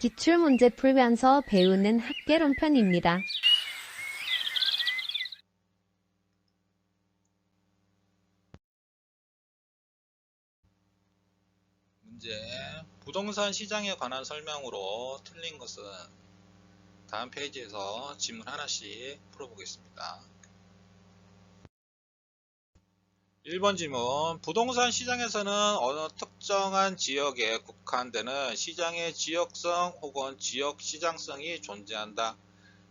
기출문제 풀면서 배우는 학개론 편입니다. 문제 부동산 시장에 관한 설명으로 틀린 것은 다음 페이지에서 지문 하나씩 풀어보겠습니다. 1번 질문 부동산 시장에서는 어느 특정한 지역에 국한되는 시장의 지역성 혹은 지역 시장성이 존재한다.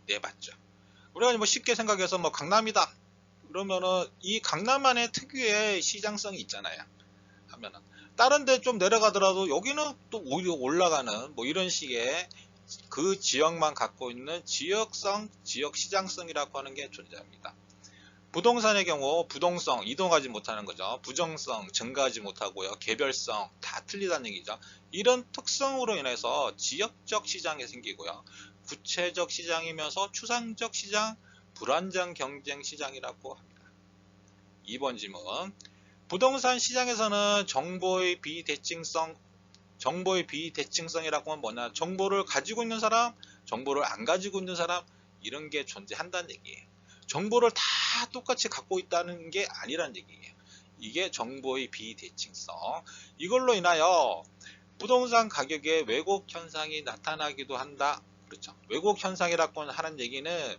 네 맞죠. 우리가 뭐 쉽게 생각해서 뭐 강남이다. 그러면은 이 강남만의 특유의 시장성이 있잖아요. 하면은 다른 데 좀 내려가더라도 여기는 또 오히려 올라가는 뭐 이런 식의 그 지역만 갖고 있는 지역성, 지역 시장성이라고 하는 게 존재합니다. 부동산의 경우 부동성 이동하지 못하는 거죠. 부정성 증가하지 못하고요. 개별성 다 틀리다는 얘기죠. 이런 특성으로 인해서 지역적 시장이 생기고요. 구체적 시장이면서 추상적 시장, 불안정 경쟁 시장이라고 합니다. 2번 질문 부동산 시장에서는 정보의 비대칭성, 정보의 비대칭성이라고 하면 뭐냐? 정보를 가지고 있는 사람, 정보를 안 가지고 있는 사람, 이런 게 존재한다는 얘기예요. 정보를 다 똑같이 갖고 있다는 게 아니란 얘기예요. 이게 정보의 비대칭성. 이걸로 인하여 부동산 가격에 왜곡 현상이 나타나기도 한다. 그렇죠. 왜곡 현상이라고 하는 얘기는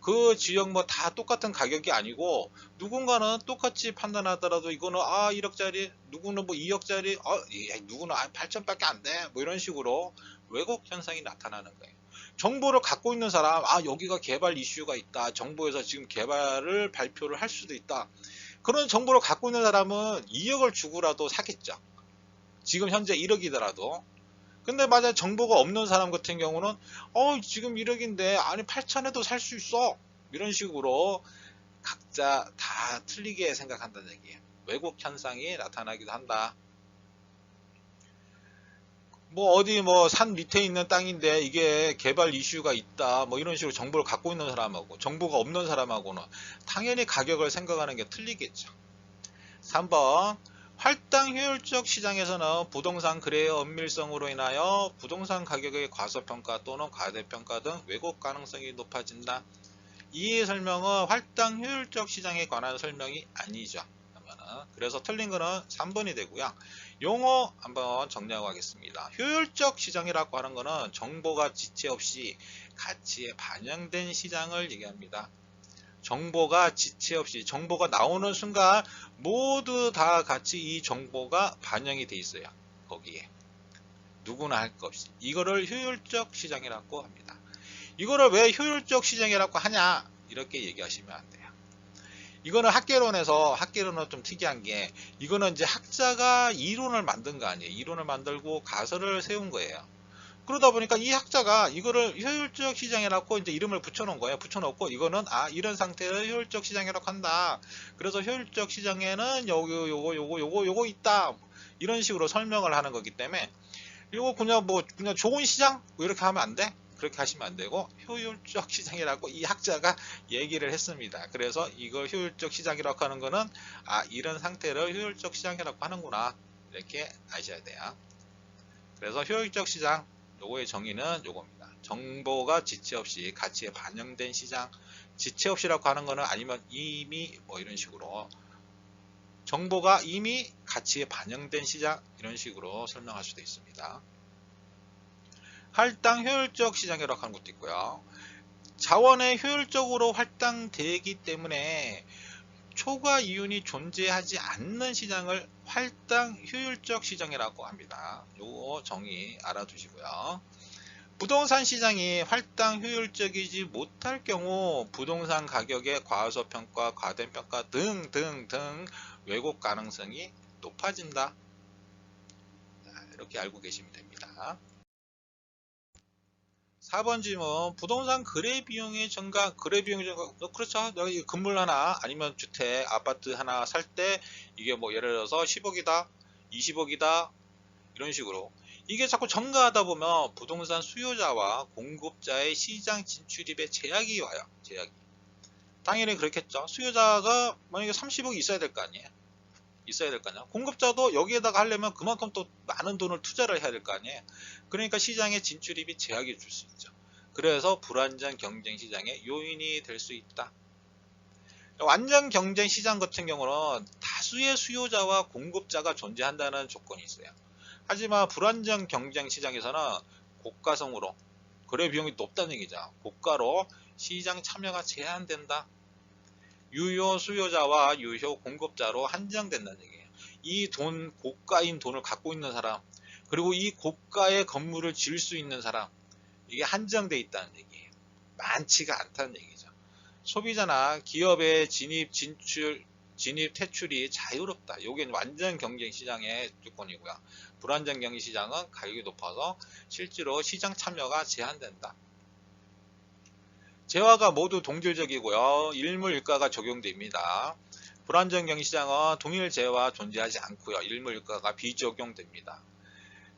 그 지역 뭐 다 똑같은 가격이 아니고 누군가는 똑같이 판단하더라도 이거는 아 1억짜리 누구는 뭐 2억짜리 어 예, 누구는 아 8천밖에 안 돼 뭐 이런 식으로 왜곡 현상이 나타나는 거예요. 정보를 갖고 있는 사람 아 여기가 개발 이슈가 있다. 정부에서 지금 개발을 발표를 할 수도 있다. 그런 정보를 갖고 있는 사람은 2억을 주고라도 사겠죠. 지금 현재 1억이더라도. 근데 만약 정보가 없는 사람 같은 경우는 어 지금 1억인데 아니 8천에도 살 수 있어. 이런 식으로 각자 다 틀리게 생각한다는 얘기예요. 왜곡 현상이 나타나기도 한다 뭐 어디 뭐 산 밑에 있는 땅인데 이게 개발 이슈가 있다 뭐 이런 식으로 정보를 갖고 있는 사람하고 정보가 없는 사람하고는 당연히 가격을 생각하는 게 틀리겠죠 3번 할당 효율적 시장에서는 부동산 거래의 은밀성으로 인하여 부동산 가격의 과소평가 또는 과대평가 등 왜곡 가능성이 높아진다. 이 설명은 할당 효율적 시장에 관한 설명이 아니죠. 그래서 틀린 거는 3번이 되고요. 용어 한번 정리하고 하겠습니다. 효율적 시장이라고 하는 거는 정보가 지체 없이 가치에 반영된 시장을 얘기합니다. 정보가 지체 없이 정보가 나오는 순간 모두 다 같이 이 정보가 반영이 돼 있어요. 거기에 누구나 할 것 없이 이거를 효율적 시장이라고 합니다. 이거를 왜 효율적 시장이라고 하냐 이렇게 얘기하시면 안 돼요. 이거는 학계론에서 학계론은 좀 특이한 게 이거는 이제 학자가 이론을 만든 거 아니에요. 이론을 만들고 가설을 세운 거예요. 그러다 보니까 이 학자가 이거를 효율적 시장이라고 이제 이름을 붙여놓은 거예요. 붙여놓고 이거는 아 이런 상태를 효율적 시장이라고 한다. 그래서 효율적 시장에는 요거 요거 요거 요거 요거 있다. 이런 식으로 설명을 하는 거기 때문에 이거 그냥 뭐 그냥 좋은 시장 뭐 이렇게 하면 안 돼. 그렇게 하시면 안 되고 효율적 시장이라고 이 학자가 얘기를 했습니다. 그래서 이거 효율적 시장이라고 하는 거는 아 이런 상태를 효율적 시장이라고 하는구나 이렇게 아셔야 돼요. 그래서 효율적 시장 요거의 정의는 요겁니다. 정보가 지체 없이 가치에 반영된 시장, 지체 없이라고 하는 거는 아니면 이미 뭐 이런 식으로 정보가 이미 가치에 반영된 시장 이런 식으로 설명할 수도 있습니다. 할당 효율적 시장이라고 하는 것도 있고요. 자원의 효율적으로 할당되기 때문에 초과 이윤이 존재하지 않는 시장을 할당 효율적 시장이라고 합니다. 요거 정의 알아두시고요. 부동산 시장이 할당 효율적이지 못할 경우 부동산 가격의 과소평가, 과대평가 등등등 왜곡 가능성이 높아진다. 자, 이렇게 알고 계시면 됩니다. 4번 질문. 부동산 거래 비용의 증가 거래 비용의 증가. 어, 그렇죠. 이 건물 하나 아니면 주택 아파트 하나 살 때 이게 뭐 예를 들어서 10억이다 20억이다 이런 식으로. 이게 자꾸 증가하다 보면 부동산 수요자와 공급자의 시장 진출입에 제약이 와요. 제약이. 당연히 그렇겠죠. 수요자가 만약에 30억이 있어야 될 거 아니에요 있어야 될 거 아니야. 공급자도 여기에다가 하려면 그만큼 또 많은 돈을 투자를 해야 될 거 아니에요. 그러니까 시장의 진출입이 제약이 줄 수 있죠. 그래서 불안정 경쟁 시장의 요인이 될 수 있다. 완전 경쟁 시장 같은 경우는 다수의 수요자와 공급자가 존재한다는 조건이 있어요. 하지만 불안정 경쟁 시장에서는 고가성으로 거래 비용이 높다는 얘기죠. 고가로 시장 참여가 제한된다. 유효 수요자와 유효 공급자로 한정된다는 얘기예요. 이 돈, 고가인 돈을 갖고 있는 사람, 그리고 이 고가의 건물을 지을 수 있는 사람, 이게 한정돼 있다는 얘기예요. 많지가 않다는 얘기죠. 소비자나 기업의 진입, 진출, 진입, 퇴출이 자유롭다. 이게 완전 경쟁 시장의 조건이고요. 불안정 경기 시장은 가격이 높아서 실제로 시장 참여가 제한된다. 재화가 모두 동질적이고요. 일물일가가 적용됩니다. 불안정 경기 시장은 동일 재화 존재하지 않고요. 일물일가가 비적용됩니다.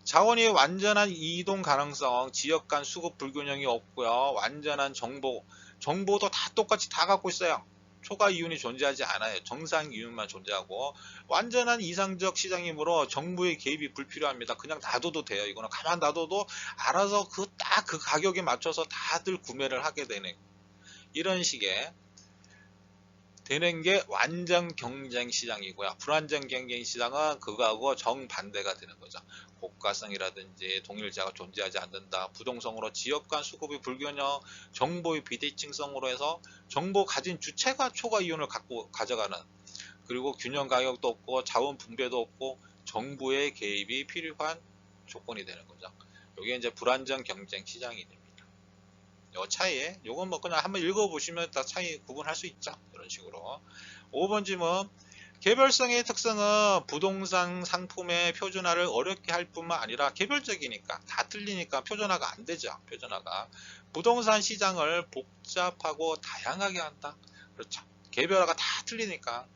자원이 완전한 이동 가능성, 지역 간 수급 불균형이 없고요. 완전한 정보, 정보도 다 똑같이 다 갖고 있어요. 초과 이윤이 존재하지 않아요. 정상 이윤만 존재하고 완전한 이상적 시장이므로 정부의 개입이 불필요합니다. 그냥 놔둬도 돼요. 이거는 가만 놔둬도 알아서 그 딱그 가격에 맞춰서 다들 구매를 하게 되는 이런 식의 되는 게 완전 경쟁 시장이고요. 불안정 경쟁 시장은 그거하고 정반대가 되는 거죠. 고가성이라든지 동일자가 존재하지 않는다. 부동성으로 지역 간 수급이 불균형, 정보의 비대칭성으로 해서 정보 가진 주체가 초과 이윤을 갖고 가져가는 그리고 균형 가격도 없고 자원 분배도 없고 정부의 개입이 필요한 조건이 되는 거죠. 이게 이제 불안정 경쟁 시장이 됩니다. 요 차이에 요건 뭐 그냥 한번 읽어보시면 다 차이 구분할 수 있죠. 이런 식으로. 5번 질문. 개별성의 특성은 부동산 상품의 표준화를 어렵게 할 뿐만 아니라 개별적이니까 다 틀리니까 표준화가 안 되죠. 표준화가 부동산 시장을 복잡하고 다양하게 한다. 그렇죠. 개별화가 다 틀리니까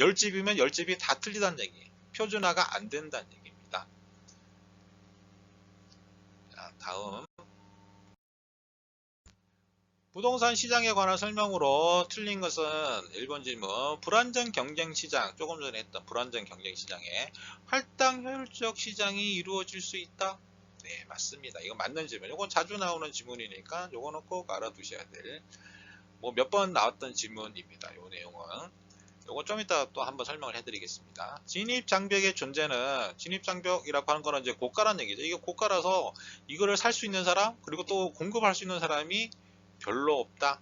열 집이면 열 집이 다 틀리다는 얘기. 표준화가 안 된다는 얘기입니다. 자, 다음 부동산 시장에 관한 설명으로 틀린 것은 1번 질문. 불안정 경쟁 시장 조금 전에 했던 불안정 경쟁 시장에 할당 효율적 시장이 이루어질 수 있다? 네 맞습니다. 이거 맞는 질문 이건 자주 나오는 질문이니까 이거는 꼭 알아두셔야 될 뭐 몇 번 나왔던 질문입니다. 이 내용은. 요거 좀 이따 또 한번 설명을 해드리겠습니다. 진입 장벽의 존재는 진입 장벽이라고 하는 거는 이제 고가란 얘기죠. 이게 고가라서 이거를 살 수 있는 사람 그리고 또 공급할 수 있는 사람이 별로 없다.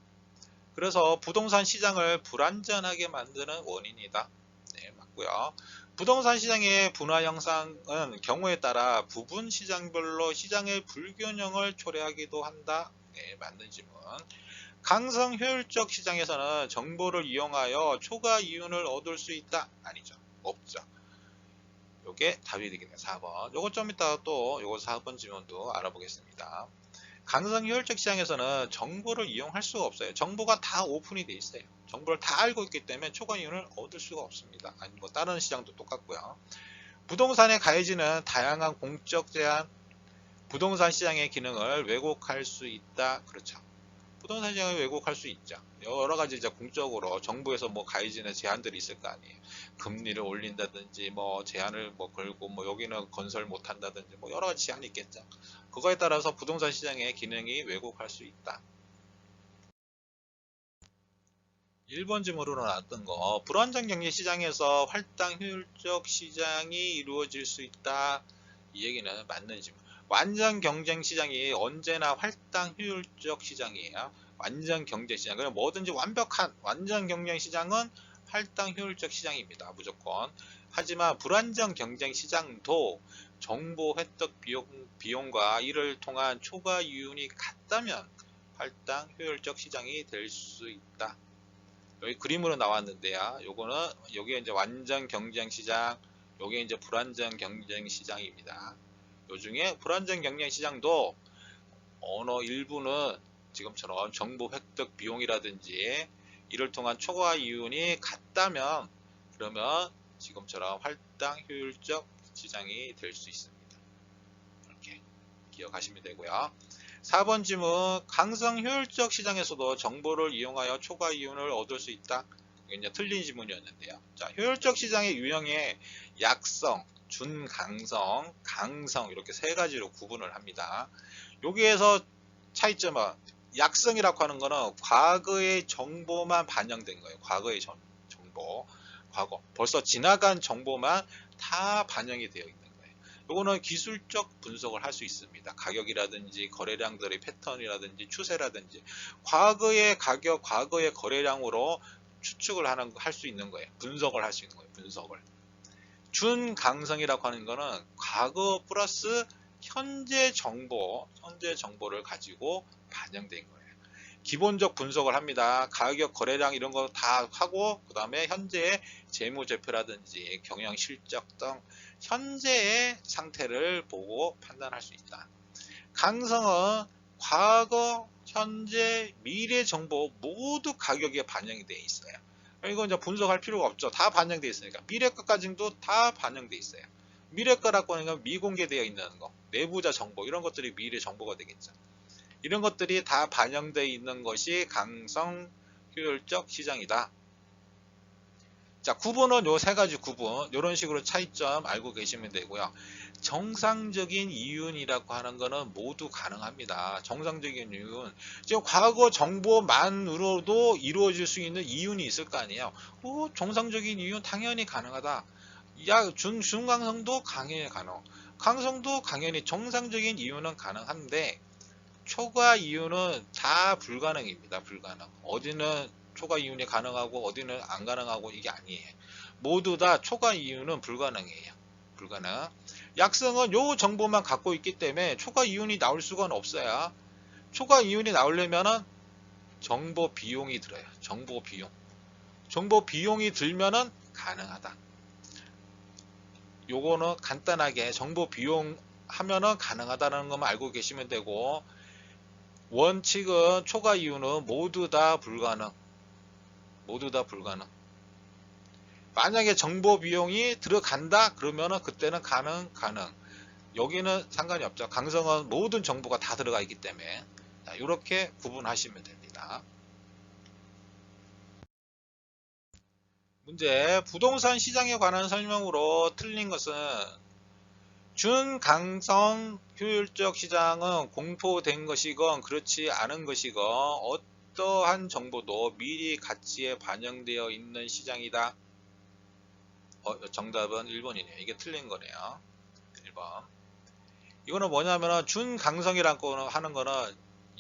그래서 부동산 시장을 불안전하게 만드는 원인이다. 네, 맞고요. 부동산 시장의 분화 형상은 경우에 따라 부분 시장별로 시장의 불균형을 초래하기도 한다. 네, 맞는 질문. 강성 효율적 시장에서는 정보를 이용하여 초과 이윤을 얻을 수 있다? 아니죠. 없죠. 요게 답이 되겠네요. 4번. 요거 좀 이따 또 요거 4번 질문도 알아보겠습니다. 강성 효율적 시장에서는 정보를 이용할 수가 없어요. 정보가 다 오픈이 돼 있어요. 정보를 다 알고 있기 때문에 초과 이윤을 얻을 수가 없습니다. 아니 뭐 다른 시장도 똑같고요. 부동산에 가해지는 다양한 공적 제한, 부동산 시장의 기능을 왜곡할 수 있다. 그렇죠. 부동산 시장을 왜곡할 수 있죠. 여러 가지 이제 공적으로 정부에서 뭐 가해지는 제한들이 있을 거 아니에요. 금리를 올린다든지 뭐 제한을 뭐 걸고 뭐 여기는 건설 못 한다든지 뭐 여러 가지 제한이 있겠죠. 그거에 따라서 부동산 시장의 기능이 왜곡할 수 있다. 1번 질문으로 나왔던 거 불안정 경제 시장에서 할당 효율적 시장이 이루어질 수 있다. 이 얘기는 맞는 질문. 완전 경쟁 시장이 언제나 할당 효율적 시장이에요. 완전 경제 시장. 그럼 뭐든지 완벽한 완전 경쟁 시장은 할당 효율적 시장입니다. 무조건. 하지만 불안정 경쟁 시장도 정보 획득 비용, 비용과 이를 통한 초과 이윤이 같다면 할당 효율적 시장이 될 수 있다. 여기 그림으로 나왔는데요. 요거는 여기에 이제 완전 경쟁 시장, 요게 이제 불안정 경쟁 시장입니다. 요 중에 불안정 경쟁 시장도 어느 일부는 지금처럼 정보 획득 비용이라든지 이를 통한 초과 이윤이 같다면 그러면 지금처럼 할당 효율적 시장이 될 수 있습니다. 이렇게 기억하시면 되고요. 4번 질문 강성 효율적 시장에서도 정보를 이용하여 초과 이윤을 얻을 수 있다. 이제 틀린 지문이었는데요. 자, 효율적 시장의 유형의 약성, 준강성, 강성 이렇게 세 가지로 구분을 합니다. 여기에서 차이점은 약성이라고 하는 거는 과거의 정보만 반영된 거예요. 과거의 정, 정보, 과거 벌써 지나간 정보만 다 반영이 되어 있는 거예요. 요거는 기술적 분석을 할 수 있습니다. 가격이라든지 거래량들의 패턴이라든지 추세라든지 과거의 가격, 과거의 거래량으로 추측을 하는 할 수 있는 거예요. 분석을 할 수 있는 거예요. 분석을. 준강성이라고 하는 거는 과거 플러스 현재 정보, 현재 정보를 가지고 반영된 거예요. 기본적 분석을 합니다. 가격, 거래량 이런 거 다 하고 그 다음에 현재의 재무제표라든지 경영 실적 등 현재의 상태를 보고 판단할 수 있다. 강성은 과거, 현재, 미래 정보 모두 가격에 반영이 되어 있어요. 이거 이제 분석할 필요가 없죠. 다 반영되어 있으니까. 미래 것까지도 다 반영되어 있어요. 미래 거라고 하는 건 미공개되어 있는 거, 내부자 정보 이런 것들이 미래 정보가 되겠죠. 이런 것들이 다 반영되어 있는 것이 강성 효율적 시장이다. 자, 구분은 요 세 가지 구분, 이런 식으로 차이점 알고 계시면 되고요. 정상적인 이윤이라고 하는 거는 모두 가능합니다. 정상적인 이윤. 지금 과거 정보만으로도 이루어질 수 있는 이윤이 있을 거 아니에요. 오, 정상적인 이윤 당연히 가능하다. 야, 준, 중강성도 강연히 가능. 강성도 강연히 정상적인 이유는 가능한데 초과 이유는 다 불가능입니다. 불가능. 어디는 초과 이윤이 가능하고 어디는 안 가능하고 이게 아니에요. 모두 다 초과 이윤은 불가능해요. 불가능. 약성은 요 정보만 갖고 있기 때문에 초과 이윤이 나올 수가 없어요. 초과 이윤이 나오려면은 정보 비용이 들어요. 정보 비용. 정보 비용이 들면은 가능하다. 요거는 간단하게 정보 비용 하면은 가능하다는 것만 알고 계시면 되고 원칙은 초과 이유는 모두 다 불가능. 모두 다 불가능. 만약에 정보 비용이 들어간다 그러면은 그때는 가능 가능. 여기는 상관이 없죠. 강성은 모든 정보가 다 들어가 있기 때문에 자, 이렇게 구분하시면 됩니다. 문제 부동산 시장에 관한 설명으로 틀린 것은 준강성 효율적 시장은 공포된 것이건 그렇지 않은 것이건 어떠한 정보도 미리 가치에 반영되어 있는 시장이다. 어, 정답은 1번이네요. 이게 틀린 거네요. 1번. 이거는 뭐냐면은 준강성이라고 하는 거는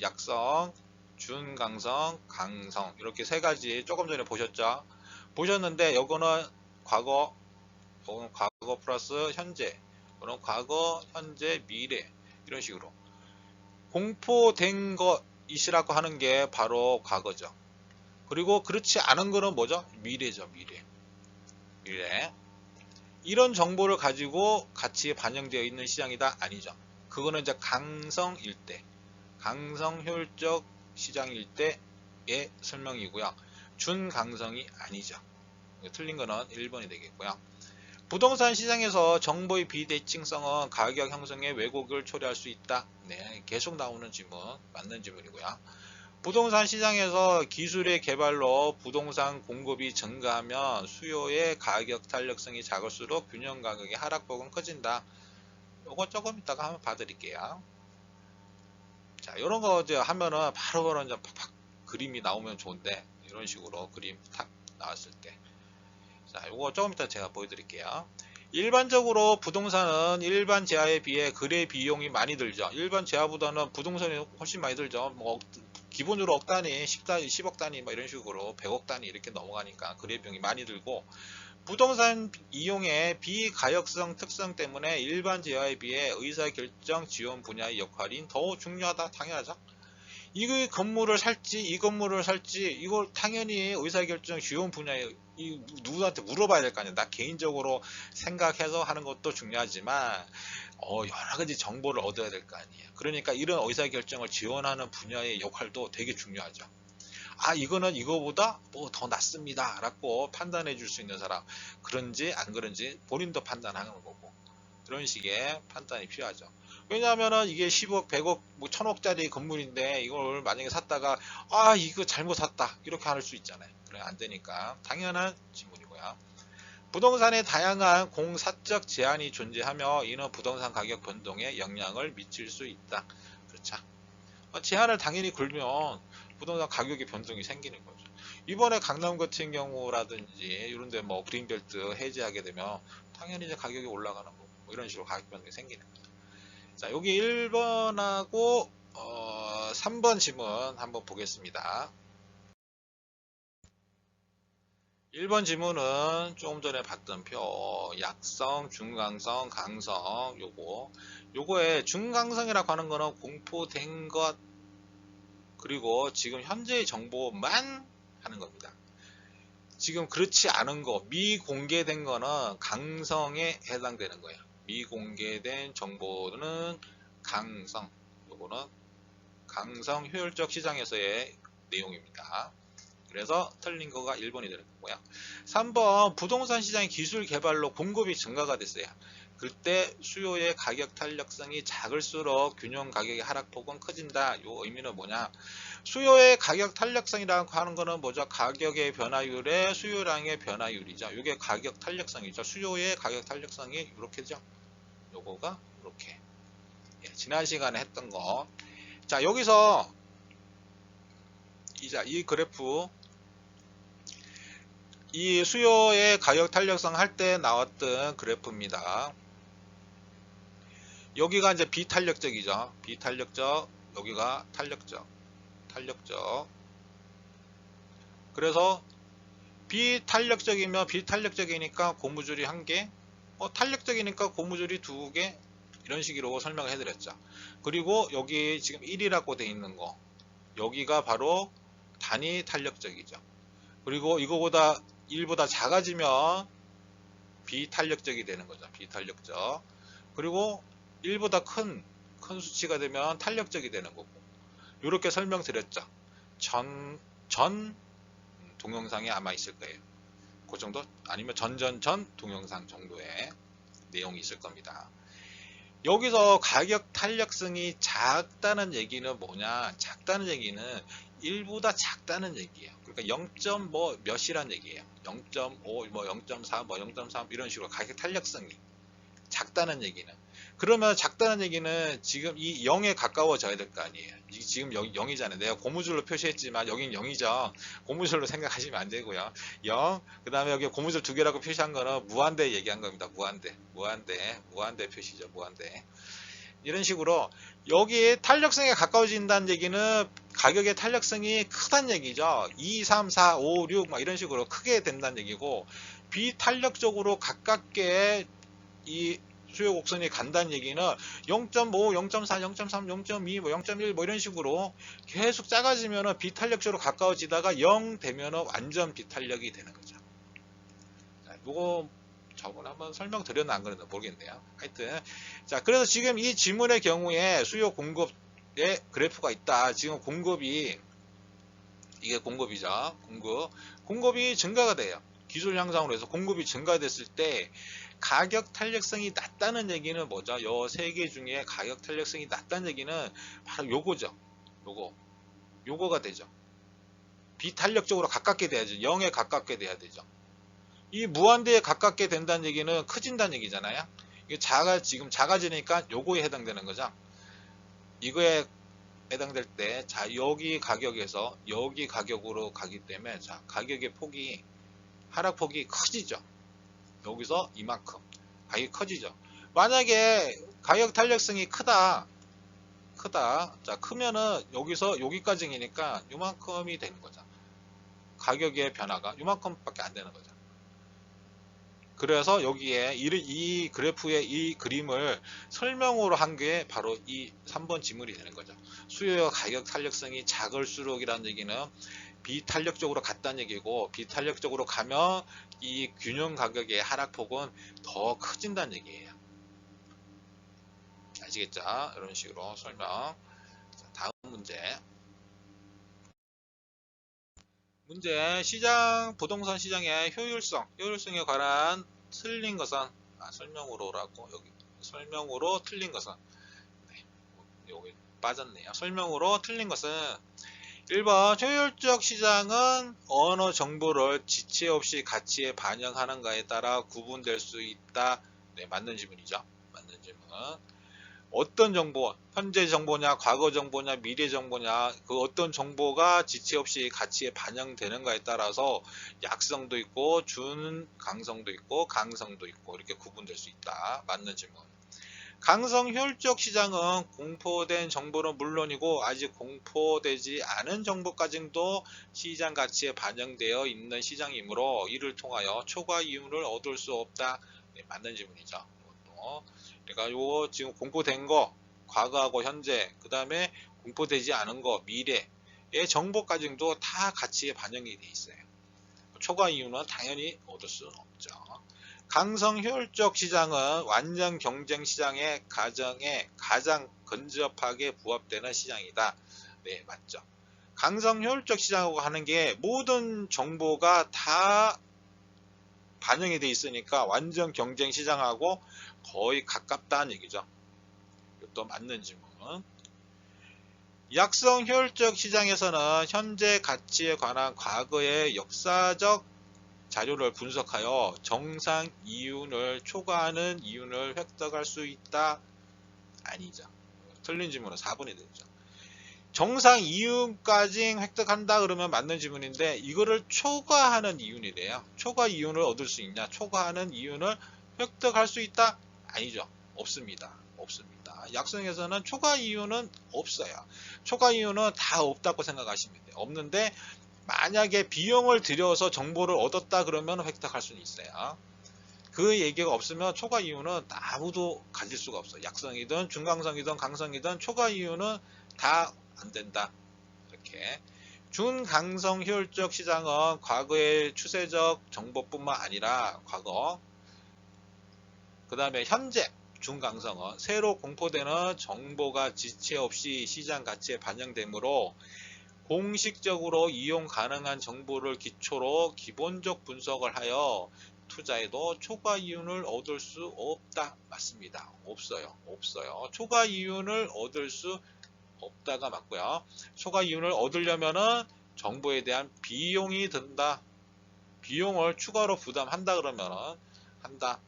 약성, 준강성, 강성 이렇게 세 가지 조금 전에 보셨죠? 보셨는데 요거는 과거, 요거는 과거 플러스 현재 그럼 과거, 현재, 미래 이런 식으로 공포된 것 이시라고 하는 게 바로 과거죠. 그리고 그렇지 않은 거는 뭐죠? 미래죠, 미래. 미래. 이런 정보를 가지고 같이 반영되어 있는 시장이다? 아니죠. 그거는 이제 강성일 때, 강성 효율적 시장일 때의 설명이고요. 준강성이 아니죠. 틀린 거는 1번이 되겠고요. 부동산 시장에서 정보의 비대칭성은 가격 형성에 왜곡을 초래할 수 있다. 네, 계속 나오는 질문, 맞는 질문이고요. 부동산 시장에서 기술의 개발로 부동산 공급이 증가하면 수요의 가격 탄력성이 작을수록 균형 가격의 하락폭은 커진다. 요거 조금 이따가 한번 봐드릴게요. 자, 이런 거 이제 하면은 바로 이제 팍팍 그림이 나오면 좋은데 이런 식으로 그림 탁 나왔을 때. 자, 이거 조금 이따 제가 보여드릴게요. 일반적으로 부동산은 일반 재화에 비해 거래 비용이 많이 들죠. 일반 재화보다는 부동산이 훨씬 많이 들죠. 뭐 억- 기본으로 억 단위, 10 단위, 10억 단위 뭐 이런 식으로 100억 단위 이렇게 넘어가니까 거래 비용이 많이 들고 부동산 이용의 비가역성 특성 때문에 일반 재화에 비해 의사결정 지원 분야의 역할이 더 중요하다 당연하죠. 이 건물을 살지 이 건물을 살지 이걸 당연히 의사결정 지원 분야에 이 누구한테 물어봐야 될 거 아니야. 나 개인적으로 생각해서 하는 것도 중요하지만 어, 여러 가지 정보를 얻어야 될 거 아니에요. 그러니까 이런 의사결정을 지원하는 분야의 역할도 되게 중요하죠. 아 이거는 이거보다 뭐 더 낫습니다 라고 판단해 줄 수 있는 사람 그런지 안 그런지 본인도 판단하는 거고 그런 식의 판단이 필요하죠 왜냐하면은 이게 10억, 100억, 뭐 1000억짜리 건물인데 이걸 만약에 샀다가 아 이거 잘못 샀다 이렇게 할 수 있잖아요. 그래 안 되니까 당연한 질문이고요. 부동산의 다양한 공사적 제한이 존재하며 이는 부동산 가격 변동에 영향을 미칠 수 있다. 그렇죠. 어, 제한을 당연히 걸면 부동산 가격의 변동이 생기는 거죠. 이번에 강남 같은 경우라든지 이런데 뭐 그린벨트 해제하게 되면 당연히 이제 가격이 올라가는 거고 뭐 이런 식으로 가격 변동이 생기는 거죠. 자 여기 1번하고 어, 3번 지문 한번 보겠습니다. 1번 지문은 조금 전에 봤던 표 약성, 중강성, 강성 요거 요거에 중강성이라고 하는 거는 공포된 것 그리고 지금 현재의 정보만 하는 겁니다. 지금 그렇지 않은 거 미공개된 거는 강성에 해당되는 거예요. 미공개된 정보는 강성 요거는 강성 효율적 시장에서의 내용입니다. 그래서 틀린 거가 1번이 되는 거고요. 3번 부동산 시장의 기술 개발로 공급이 증가가 됐어요. 그때 수요의 가격 탄력성이 작을수록 균형 가격의 하락폭은 커진다. 요 의미는 뭐냐? 수요의 가격 탄력성이라고 하는 거는 뭐죠? 가격의 변화율의 수요량의 변화율이죠. 이게 가격 탄력성이죠. 수요의 가격 탄력성이 이렇게죠. 요거가 이렇게. 예, 지난 시간에 했던 거. 자, 여기서 이자 이 그래프 이 수요의 가격 탄력성 할 때 나왔던 그래프입니다. 여기가 이제 비탄력적이죠. 비탄력적, 여기가 탄력적, 탄력적. 그래서 비탄력적이면 비탄력적이니까 고무줄이 한 개, 어, 탄력적이니까 고무줄이 두 개, 이런 식으로 설명을 해드렸죠. 그리고 여기 지금 1이라고 돼 있는 거, 여기가 바로 단위 탄력적이죠. 그리고 이거보다 1보다 작아지면 비탄력적이 되는 거죠. 비탄력적. 그리고 1보다 큰, 큰 수치가 되면 탄력적이 되는 거고. 이렇게 설명드렸죠. 전, 전 동영상에 아마 있을 거예요. 그 정도? 아니면 전전전 동영상 정도의 내용이 있을 겁니다. 여기서 가격 탄력성이 작다는 얘기는 뭐냐? 작다는 얘기는 1보다 작다는 얘기예요. 그러니까 0. 뭐 몇이란 얘기예요. 0.5, 뭐 0.4, 뭐 0.3 이런 식으로 가격 탄력성이 작다는 얘기는. 그러면 작다는 얘기는 지금 이 0에 가까워져야 될 거 아니에요. 이- 지금 여기 0이잖아요. 내가 고무줄로 표시했지만 여긴 0이죠. 고무줄로 생각하시면 안 되고요. 0, 그 다음에 여기 고무줄 두 개라고 표시한 거는 무한대 얘기한 겁니다. 무한대. 무한대. 무한대 표시죠. 무한대. 이런 식으로 여기 탄력성에 가까워진다는 얘기는 가격의 탄력성이 크다는 얘기죠. 2, 3, 4, 5, 6, 막 이런 식으로 크게 된다는 얘기고, 비탄력적으로 가깝게 이 수요 곡선이 간다는 얘기는 0.5, 0.4, 0.3, 0.2, 뭐 0.1, 뭐 이런 식으로 계속 작아지면은 비탄력적으로 가까워지다가 0 되면은 완전 비탄력이 되는 거죠. 자, 요거 저번에 한번 설명드렸나 안 그랬나 모르겠네요. 하여튼 자 그래서 지금 이 지문의 경우에 수요 공급의 그래프가 있다. 지금 공급이 이게 공급이죠. 공급 공급이 증가가 돼요. 기술 향상으로 해서 공급이 증가됐을 때 가격 탄력성이 낮다는 얘기는 뭐죠? 요 세 개 중에 가격 탄력성이 낮다는 얘기는 바로 요거죠. 요거 요거가 되죠. 비탄력적으로 가깝게 돼야죠. 0에 가깝게 돼야 되죠. 이 무한대에 가깝게 된다는 얘기는 커진다는 얘기잖아요. 이게 작아 지금 작아지니까 요거에 해당되는 거죠. 이거에 해당될 때, 자 여기 가격에서 여기 가격으로 가기 때문에 자 가격의 폭이 하락폭이 커지죠. 여기서 이만큼 가격이 커지죠. 만약에 가격 탄력성이 크다, 크다. 자 크면은 여기서 여기까지니까 요만큼이 되는 거죠. 가격의 변화가 요만큼밖에 안 되는 거죠. 그래서 여기에 이, 이 그래프의 이 그림을 설명으로 한 게 바로 이 3번 지문이 되는 거죠. 수요와 가격 탄력성이 작을수록이라는 얘기는 비탄력적으로 갔다는 얘기고 비탄력적으로 가면 이 균형 가격의 하락폭은 더 커진다는 얘기예요. 아시겠죠? 이런 식으로 설명. 자, 다음 문제. 문제 시장 부동산 시장의 효율성 효율성에 관한 틀린 것은 아, 설명으로라고 여기 설명으로 틀린 것은 여기 빠졌네요. 설명으로 틀린 것은 1번 효율적 시장은 어느 정보를 지체 없이 가치에 반영하는가에 따라 구분될 수 있다. 네, 맞는 질문이죠. 맞는 질문. 어떤 정보, 현재 정보냐, 과거 정보냐, 미래 정보냐, 그 어떤 정보가 지체 없이 가치에 반영되는가에 따라서 약성도 있고, 준강성도 있고, 강성도 있고, 이렇게 구분될 수 있다. 맞는 질문. 강성 효율적 시장은 공포된 정보는 물론이고 아직 공포되지 않은 정보까지도 시장 가치에 반영되어 있는 시장이므로 이를 통하여 초과 이윤을 얻을 수 없다. 네, 맞는 질문이죠. 그러니까 요 지금 공포된 거 과거하고 현재 그 다음에 공포되지 않은 거 미래의 정보까지도 다 가치에 반영이 돼 있어요. 초과 이윤은 당연히 얻을 수 없죠. 강성 효율적 시장은 완전 경쟁 시장의 가정에 가장 근접하게 부합되는 시장이다. 네, 맞죠. 강성 효율적 시장이라고 하는 게 모든 정보가 다 반영이 돼 있으니까 완전 경쟁 시장하고 거의 가깝다는 얘기죠. 이것도 맞는 질문. 약성 효율적 시장에서는 현재 가치에 관한 과거의 역사적 자료를 분석하여 정상 이윤을 초과하는 이윤을 획득할 수 있다. 아니죠. 틀린 질문은 4번이 되죠. 정상 이윤까지 획득한다 그러면 맞는 질문인데 이거를 초과하는 이윤이래요. 초과 이윤을 얻을 수 있냐? 초과하는 이윤을 획득할 수 있다? 아니죠. 없습니다. 없습니다. 약성에서는 초과 이윤은 없어요. 초과 이윤은 다 없다고 생각하시면 돼요. 없는데 만약에 비용을 들여서 정보를 얻었다 그러면 획득할 수는 있어요. 그 얘기가 없으면 초과 이윤은 아무도 가질 수가 없어요. 약성이든 중강성이든 강성이든 초과 이윤은 다안 된다. 이렇게 준강성 효율적 시장은 과거의 추세적 정보뿐만 아니라 과거 그 다음에 현재 중강성은 새로 공포되는 정보가 지체 없이 시장 가치에 반영되므로 공식적으로 이용 가능한 정보를 기초로 기본적 분석을 하여 투자에도 초과 이윤을 얻을 수 없다. 맞습니다. 없어요. 없어요. 초과 이윤을 얻을 수 없다가 맞고요. 초과 이윤을 얻으려면은 정보에 대한 비용이 든다. 비용을 추가로 부담한다 그러면은 한다.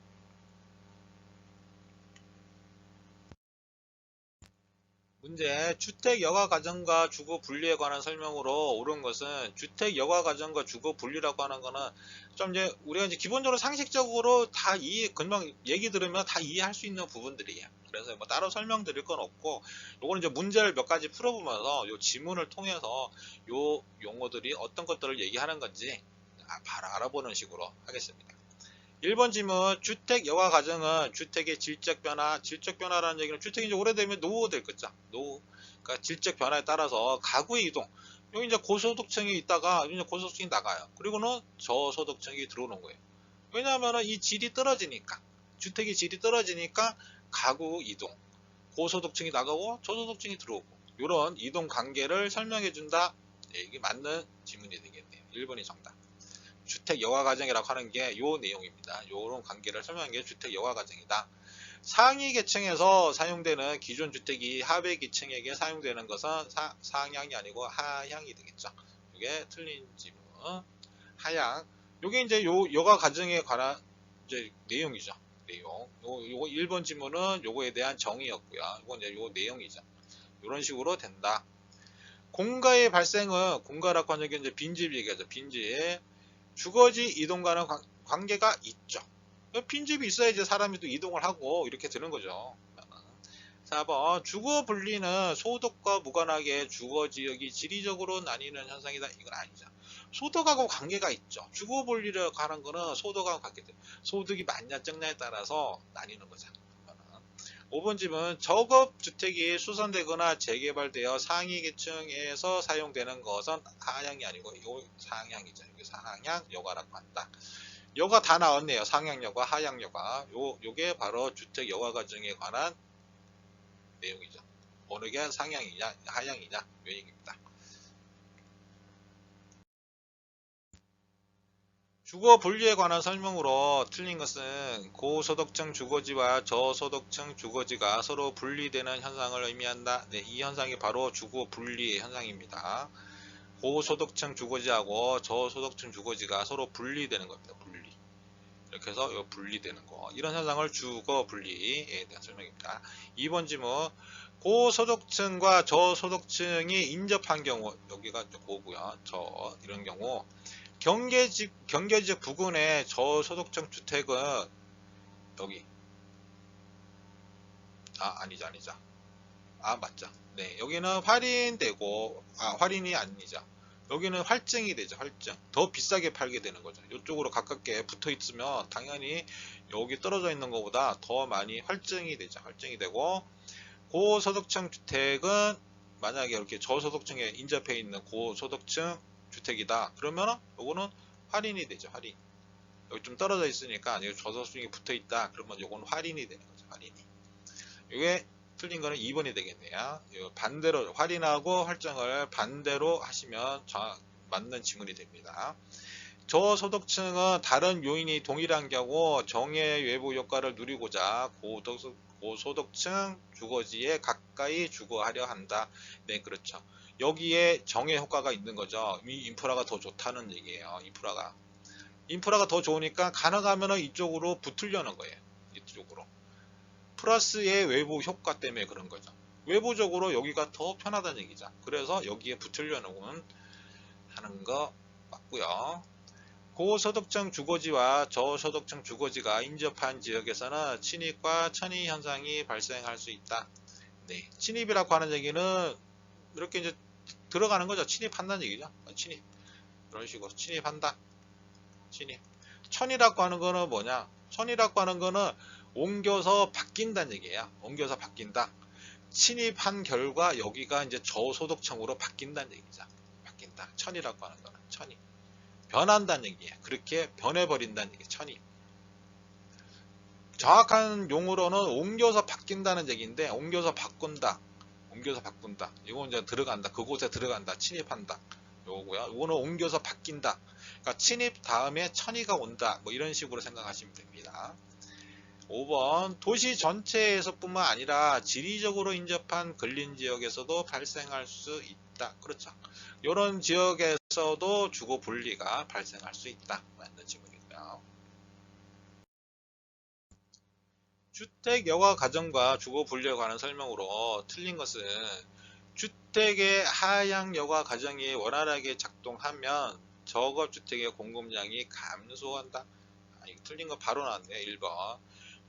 문제 주택 여가 가정과 주거 분리에 관한 설명으로 옳은 것은 주택 여가 가정과 주거 분리라고 하는 거는 좀 이제 우리가 이제 기본적으로 상식적으로 다 이해 금방 얘기 들으면 다 이해할 수 있는 부분들이에요. 그래서 뭐 따로 설명드릴 건 없고 요거는 이제 문제를 몇 가지 풀어보면서 요 지문을 통해서 요 용어들이 어떤 것들을 얘기하는 건지 아, 바로 알아보는 식으로 하겠습니다. 1번 질문 주택 여가 가정은 주택의 질적 변화 질적 변화라는 얘기는 주택이 이제 오래되면 노후될 거죠. 노후. 그러니까 질적 변화에 따라서 가구의 이동. 여기 이제 고소득층이 있다가 이제 고소득층이 나가요. 그리고는 저소득층이 들어오는 거예요. 왜냐하면 이 질이 떨어지니까 주택의 질이 떨어지니까 가구 이동. 고소득층이 나가고 저소득층이 들어오고. 이런 이동 관계를 설명해 준다. 네, 이게 맞는 질문이 되겠네요. 1번이 정답 주택 여가 가정이라고 하는 게 요 내용입니다. 요런 관계를 설명한 게 주택 여가 가정이다. 상위 계층에서 사용되는 기존 주택이 하위 계층에게 사용되는 것은 사, 상향이 아니고 하향이 되겠죠. 이게 틀린 지문. 하향. 요게 이제 요 여가 가정에 관한 이제 내용이죠. 내용. 요 요거 1번 지문은 요거에 대한 정의였고요. 이건 이제 요 내용이죠. 이런 식으로 된다. 공가의 발생은 공가라고 하는 게 이제 빈집 얘기하죠. 빈집. 주거지 이동과는 관- 관계가 있죠. 빈집이 있어야지 사람이 또 이동을 하고 이렇게 되는 거죠. 4번 주거 분리는 소득과 무관하게 주거 지역이 지리적으로 나뉘는 현상이다. 이건 아니죠. 소득하고 관계가 있죠. 주거 분리를 하는 거는 소득하고 관계돼. 소득이 많냐 적냐에 따라서 나뉘는 거잖아. 5번 집은 저급 주택이 수선되거나 재개발되어 상위 계층에서 사용되는 것은 하향이 아니고 요 상향이죠. 상향 여가라고 한다. 여가 다 나왔네요. 상향 여가, 하향 여가. 요 요게 바로 주택 여가 과정에 관한 내용이죠. 어느 게 상향이냐, 하향이냐 요 얘기입니다. 주거 분리에 관한 설명으로 틀린 것은 고소득층 주거지와 저소득층 주거지가 서로 분리되는 현상을 의미한다. 네, 이 현상이 바로 주거 분리 현상입니다. 고소득층 주거지하고 저소득층 주거지가 서로 분리되는 겁니다. 분리. 이렇게 해서 요 분리되는 거. 이런 현상을 주거 분리에 대한 설명입니다. 2번 질문. 고소득층과 저소득층이 인접한 경우 여기가 고고요. 저 이런 경우 경계지 경계지 부근의 저소득층 주택은 여기. 아 아니죠 아니죠. 아 맞죠. 네 여기는 할인되고 아 할인이 아니죠. 여기는 활증이 되죠 활증. 더 비싸게 팔게 되는 거죠. 이쪽으로 가깝게 붙어 있으면 당연히 여기 떨어져 있는 것보다 더 많이 활증이 되죠 활증이 되고. 고소득층 주택은 만약에 이렇게 저소득층에 인접해 있는 고소득층 주택이다. 그러면은 요거는 할인이 되죠 할인. 여기 좀 떨어져 있으니까 여기 저소득층이 붙어 있다. 그러면 요거는 할인이 되는 거죠 할인이. 이게 틀린 거는 2번이 되겠네요. 요 반대로 할인하고 할증을 반대로 하시면 정- 맞는 지문이 됩니다. 저소득층은 다른 요인이 동일한 경우 정의 외부 효과를 누리고자 고소득, 고소득층 주거지에 가까이 주거하려 한다. 네 그렇죠 여기에 정의 효과가 있는 거죠. 이 인프라가 더 좋다는 얘기예요. 인프라가. 인프라가 더 좋으니까 가능하면 이쪽으로 붙으려는 거예요. 이쪽으로. 플러스의 외부 효과 때문에 그런 거죠. 외부적으로 여기가 더 편하다는 얘기죠. 그래서 여기에 붙으려는 하는 거 맞고요. 고소득층 주거지와 저소득층 주거지가 인접한 지역에서는 침입과 천의 현상이 발생할 수 있다. 네, 침입이라고 하는 얘기는 이렇게 이제 들어가는 거죠. 침입한다는 얘기죠. 어, 침입. 이런 식으로 침입한다. 침입. 천이라고 하는 거는 뭐냐? 천이라고 하는 거는 옮겨서 바뀐다는 얘기예요. 옮겨서 바뀐다. 침입한 결과 여기가 이제 저소득층으로 바뀐다는 얘기죠. 바뀐다. 천이라고 하는 거는 천이. 변한다는 얘기예요. 그렇게 변해버린다는 얘기. 천이. 정확한 용어로는 옮겨서 바뀐다는 얘기인데 옮겨서 바꾼다. 옮겨서 바꾼다. 이건 이제 들어간다. 그곳에 들어간다. 침입한다. 요거고요. 이거는 옮겨서 바뀐다. 그러니까 침입 다음에 천이가 온다. 뭐 이런 식으로 생각하시면 됩니다. 5번 도시 전체에서 뿐만 아니라 지리적으로 인접한 근린 지역에서도 발생할 수 있다. 그렇죠. 이런 지역에서도 주거 분리가 발생할 수 있다. 맞는 지문이고요. 주택 여가 가정과 주거 분리에 관한 설명으로 틀린 것은 주택의 하향 여가 가정이 원활하게 작동하면 저급주택의 공급량이 감소한다. 아, 이거 틀린 거 바로 나왔네요. 1번.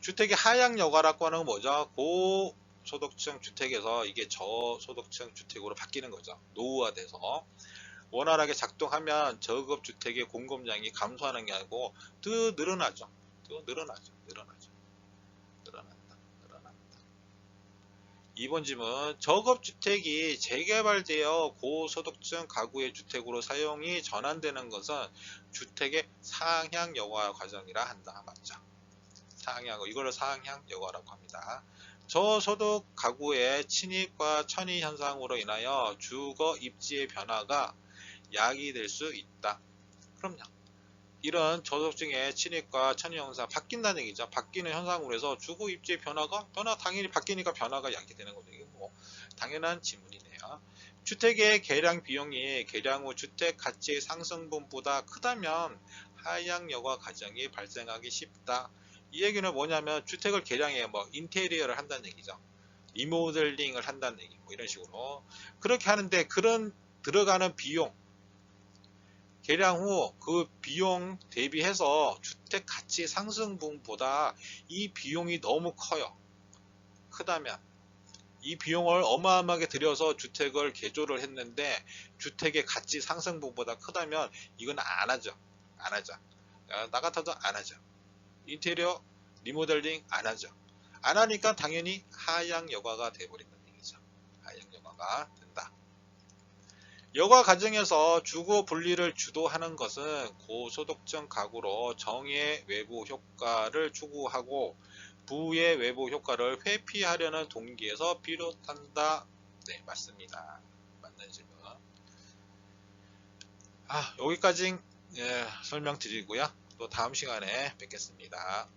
주택의 하향 여가라고 하는 건 뭐죠? 고소득층 주택에서 이게 저소득층 주택으로 바뀌는 거죠. 노후화돼서. 원활하게 작동하면 저급 주택의 공급량이 감소하는 게 아니고 더 늘어나죠. 더 늘어나죠. 늘어나죠. 늘어난다. 늘어난다. 2번 질문. 저급주택이 재개발되어 고소득층 가구의 주택으로 사용이 전환되는 것은 주택의 상향 여가 과정이라 한다. 맞죠? 상향, 이거를 상향 여가라고 합니다. 저소득 가구의 침입과 천의 현상으로 인하여 주거 입지의 변화가 야기될 수 있다. 그럼요. 이런 저소득층의 침입과 천의 현상 바뀐다는 얘기죠. 바뀌는 현상으로 해서 주거 입지의 변화가 변화 당연히 바뀌니까 변화가 야기되는 거죠. 이게 뭐 당연한 질문이네요. 주택의 개량 비용이 개량 후 주택 가치의 상승분보다 크다면 하향 여가 과정이 발생하기 쉽다. 이 얘기는 뭐냐면 주택을 개량해 뭐 인테리어를 한다는 얘기죠. 리모델링을 한다는 얘기 뭐 이런 식으로 그렇게 하는데 그런 들어가는 비용 개량 후 그 비용 대비해서 주택 가치 상승분보다 이 비용이 너무 커요. 크다면 이 비용을 어마어마하게 들여서 주택을 개조를 했는데 주택의 가치 상승분보다 크다면 이건 안 하죠. 안 하죠. 아, 나 같아도 안 하죠. 인테리어 리모델링 안 하죠. 안 하니까 당연히 하향 여가가 돼버린다는 얘기죠. 하향 여가가 된다. 여가 과정에서 주거 분리를 주도하는 것은 고소득층 가구로 정의 외부 효과를 추구하고 부의 외부 효과를 회피하려는 동기에서 비롯한다. 네, 맞습니다. 맞는 질문. 아, 여기까지 예, 설명드리고요. 또 다음 시간에 뵙겠습니다.